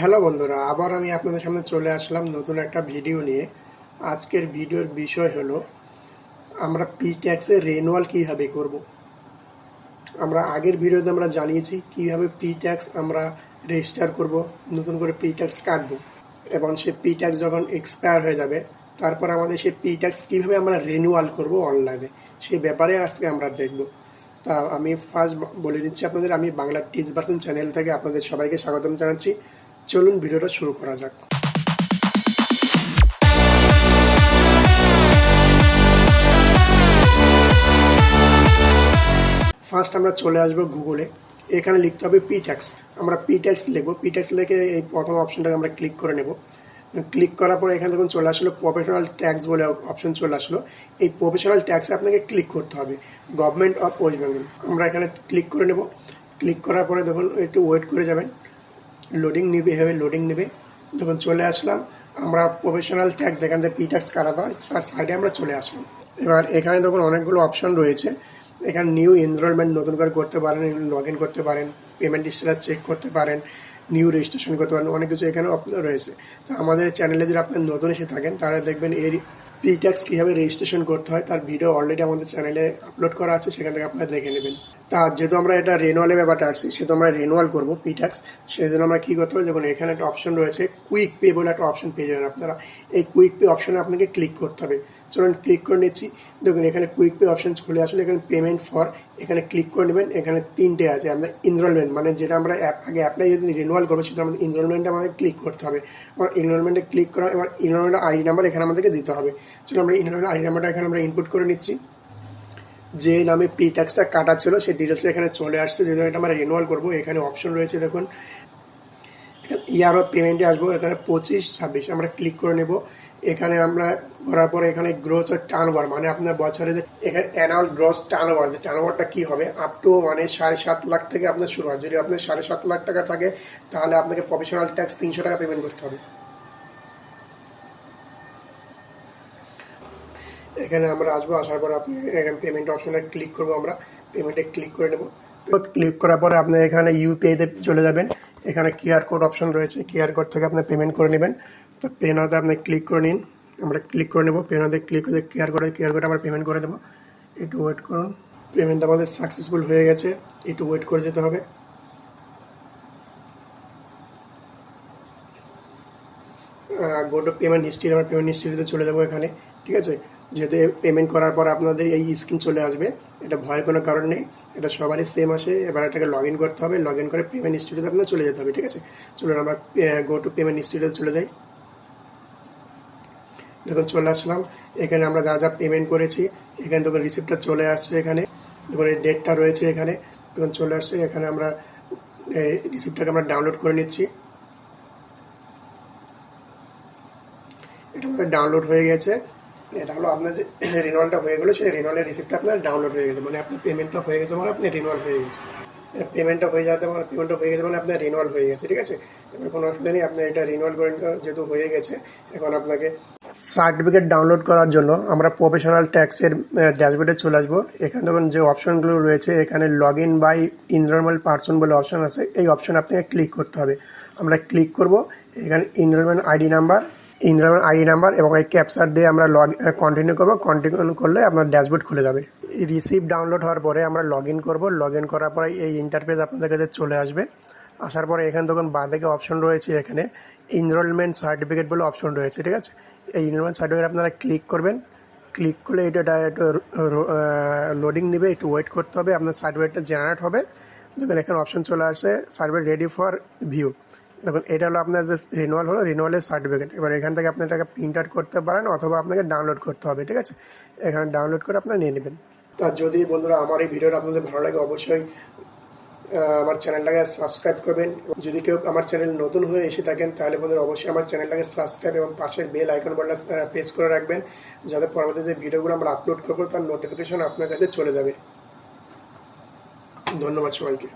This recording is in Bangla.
হ্যালো বন্ধুরা, আবার আমি আপনাদের সামনে চলে আসলাম নতুন একটা ভিডিও নিয়ে। আজকের ভিডিওর বিষয় হলো, আমরা পি ট্যাক্সের রেনুয়াল কীভাবে করব? আমরা আগের ভিডিওতে আমরা জানিয়েছি কীভাবে পি ট্যাক্স আমরা রেজিস্টার করব, নতুন করে পি ট্যাক্স কাটব। এবং সে পি ট্যাক্স যখন এক্সপায়ার হয়ে যাবে, তারপর আমাদের সেই পি ট্যাক্স কীভাবে আমরা রেনুয়াল করব অনলাইনে সেই ব্যাপারে আজকে আমরা দেখব। তা আমি ফার্স্ট বলে দিচ্ছি আপনাদের, আমি বাংলা টিচ ভার্সন চ্যানেল থেকে আপনাদের সবাইকে স্বাগতম জানাচ্ছি। চলুন ভিডিওটা শুরু করা যাক। ফার্স্ট আমরা চলে আসব গুগলে এখানে লিখতে হবে পি ট্যাক্স আমরা পি ট্যাক্স লিখব। পি ট্যাক্স লিখে এই প্রথম অপশনটাকে আমরা ক্লিক করে নেব। ক্লিক করার পর এখানে দেখুন চলে আসলো প্রফেশনাল ট্যাক্স বলে অপশন চলে আসলো। এই প্রফেশনাল ট্যাক্সে আপনাকে ক্লিক করতে হবে। গভর্নমেন্ট অফ ওয়েস্ট বেঙ্গল আমরা এখানে ক্লিক করে নেব। ক্লিক করার পরে দেখুন একটু ওয়েট করে যাবেন। লোডিং নেবে এভাবে লোডিং নেবে। যখন চলে আসলাম, আমরা প্রফেশনাল ট্যাক্স যেখান থেকে পি ট্যাক্স কাটাতে হয়, তার সাইডে আমরা চলে আসলাম। এবার এখানে দেখুন অনেকগুলো অপশন রয়েছে। এখানে নিউ এনরোলমেন্ট নতুন করে করতে পারেন লগ ইন করতে পারেন পেমেন্ট স্ট্যাটাস চেক করতে পারেন নিউ রেজিস্ট্রেশন করতে পারেন, অনেক কিছু এখানে রয়েছে। তো আমাদের চ্যানেলে যদি আপনার নতুন এসে থাকেন, তাহলে দেখবেন এর পি ট্যাক্স কীভাবে রেজিস্ট্রেশন করতে হয়, তার ভিডিও অলরেডি আমাদের চ্যানেলে আপলোড করা আছে, সেখান থেকে আপনারা দেখে নেবেন। তা যেহেতু আমরা এটা রেনুয়ালের ব্যাপারটা আসছি, সেহেতু আমরা রেনুয়াল করব পি ট্যাক্স সেই জন্য আমরা কী করতে হবে? দেখুন, এখানে একটা অপশন রয়েছে কুইক পে বলে একটা অপশন পেয়ে যাবেন আপনারা। এই কুইক পে অপশনে আপনাকে ক্লিক করতে হবে। চলুন ক্লিক করে নিচ্ছি। দেখুন, এখানে কুইক পে অপশন খুলে আসলে এখানে পেমেন্ট ফর এখানে ক্লিক করে নেবেন। এখানে তিনটে আছে আমাদের ইনরোলমেন্ট মানে যেটা আমরা অ্যাপ আগে অ্যাপ্লাই যদি রিনুয়াল করব, সেটা আমাদের ইনরোলমেন্টে আমাদের ক্লিক করতে হবে। আমার ইনরোলমেন্টে ক্লিক করা এবার ইনরোলমেন্ট আইডি নাম্বার এখানে আমাদেরকে দিতে হবে। চলুন, আমরা ইনরোলমেন্ট আইডি নাম্বারটা এখানে আমরা ইনপুট করে নিচ্ছি। যে নামে পি ট্যাক্সটা কাটা ছিল, সেই ডিটেলসটা এখানে চলে আসছে। যেহেতু এটা আমরা রিনুয়াল করব, এখানে অপশন রয়েছে, দেখুন। ইয়ার অফ পেমেন্টে আসব, এখানে পঁচিশ, ছাব্বিশ, আমরা ক্লিক করে নেব। এখানে আমরা করার পরে এখানে গ্রোস টার্ন ওভার মানে আপনার বছরে যে এখানে অ্যানুয়াল গ্রোস টার্ন ওভার যে টার্ন ওভারটা কী হবে? আপ টু মানে সাড়ে সাত লাখ থেকে আপনার শুরু হয়। যদি আপনার সাড়ে সাত লাখ টাকা থাকে, তাহলে আপনাকে প্রফেশনাল ট্যাক্স তিনশো টাকা পেমেন্ট করতে হবে। এখানে আমরা আসব, আসার পর আপনি এখানে পেমেন্ট অপশনে ক্লিক করব আমরা। পেমেন্টে ক্লিক করে নেব। ক্লিক করার পরে আপনি এখানে ইউপিআইতে চলে যাবেন। এখানে কিউআর কোড অপশন রয়েছে। কিউআর কোড থেকে আপনি পেমেন্ট করে নেবেন। তো পেনাতে আপনি ক্লিক করে নিন। আমরা ক্লিক করে নেব। পেনাতে ক্লিক করে কিউআর কোডে কিউআর কোডে আমরা পেমেন্ট করে দেবো। একটু ওয়েট করুন। পেমেন্ট আমাদের সাকসেসফুল হয়ে গেছে। একটু ওয়েট করে যেতে হবে। গো টু পেমেন্ট হিস্ট্রি আমার পেমেন্ট হিস্ট্রিতে চলে যাব এখানে। ঠিক আছে? যেহেতু পেমেন্ট করার পর আপনাদের এই স্ক্রিন চলে আসবে, এটা ভয়ের কোনো কারণ নেই, এটা সবারই সেম আসে, এবার এটাকে লগ ইন করতে হবে লগ ইন করে পেমেন্ট হিস্ট্রিতে আপনার চলে যেতে হবে, ঠিক আছে? চলুন আমরা গো টু পেমেন্ট হিস্ট্রিতে চলে যাই। দেখুন, চলে আসলাম। এখানে আমরা যা যা পেমেন্ট করেছি, এখানে দেখুন রিসিপ্টটা চলে আসছে এখানে। দেখুন, এই ডেটটা রয়েছে এখানে। দেখুন, চলে আসছে, এখানে আমরা, এই রিসিপ্টটাকে আমরা ডাউনলোড করে নিচ্ছি। এটা আমাদের ডাউনলোড হয়ে গেছে। এটা হলো আপনার যে রিনুয়ালটা হয়ে গেলো, সেই রিনুয়ালের রিসিপ্টটা আপনার ডাউনলোড হয়ে গেছে। মানে আপনার পেমেন্টটা হয়ে গেছে মানে আপনি রিনুয়াল হয়ে গেছে। পেমেন্টটা হয়ে যাতে মানে পেমেন্টটা হয়ে গেছে মানে আপনার রিনুয়াল হয়ে গেছে, ঠিক আছে? এবার কোনো অসুবিধা নেই আপনি এটা রিনুয়াল করে যেহেতু হয়ে গেছে, এখন আপনাকে সার্টিফিকেট ডাউনলোড করার জন্য আমরা প্রফেশনাল ট্যাক্সের ড্যাশবোর্ডে চলে আসব। এখানে দেখুন যে অপশনগুলো রয়েছে, এখানে log in by enrolment person বলে অপশন আছে, এই অপশন আপনাকে ক্লিক করতে হবে। আমরা ক্লিক করব, এখানে enrolment ID number enrolment ID number এবং এই ক্যাপচার দিয়ে আমরা লগ কন্টিনিউ করব। কন্টিনিউ করলে আপনার ড্যাশবোর্ড খুলে যাবে। রিসিভ ডাউনলোড হওয়ার পরে আমরা লগ ইন করব। লগ ইন করার পরে এই ইন্টারফেস আপনাদের কাছে চলে আসবে। আসার পরে এখানে তখন বাঁদিকে অপশন রয়েছে এখানে। ইনরোলমেন্ট সার্টিফিকেট বলে অপশন রয়েছে, ঠিক আছে? এই ইনরোলমেন্ট সার্টিফিকেট আপনারা ক্লিক করবেন। ক্লিক করলে এটা একটু লোডিং নেবে। একটু ওয়েট করতে হবে। আপনার সার্টিফিকেটটা জেনারেট হবে। দেখুন, এখানে অপশন চলে আসে সার্টিফিকেট রেডি ফর ভিউ দেখুন, এটা হলো আপনার যে রিনুয়াল হলো রিনুয়ালের সার্টিফিকেট এবার এখান থেকে আপনি এটাকে প্রিন্ট আউট করতে পারেন অথবা আপনাকে ডাউনলোড করতে হবে, ঠিক আছে? এখানে ডাউনলোড করে আপনারা নিয়ে নেবেন। তা যদি বন্ধুরা আমার এই ভিডিওটা আপনাদের ভালো লাগে, অবশ্যই আমার চ্যানেলটাকে সাবস্ক্রাইব করবেন। যদি কেউ আমার চ্যানেল নতুন হয়ে এসে থাকেন, তাহলে বন্ধুরা অবশ্যই আমার চ্যানেলটাকে সাবস্ক্রাইব এবং পাশের বেল আইকন বলটা প্রেস করে রাখবেন, যাতে পরবর্তী যে ভিডিওগুলো আমরা আপলোড করব, তার নোটিফিকেশন আপনার কাছে চলে যাবে। ধন্যবাদ সবাইকে।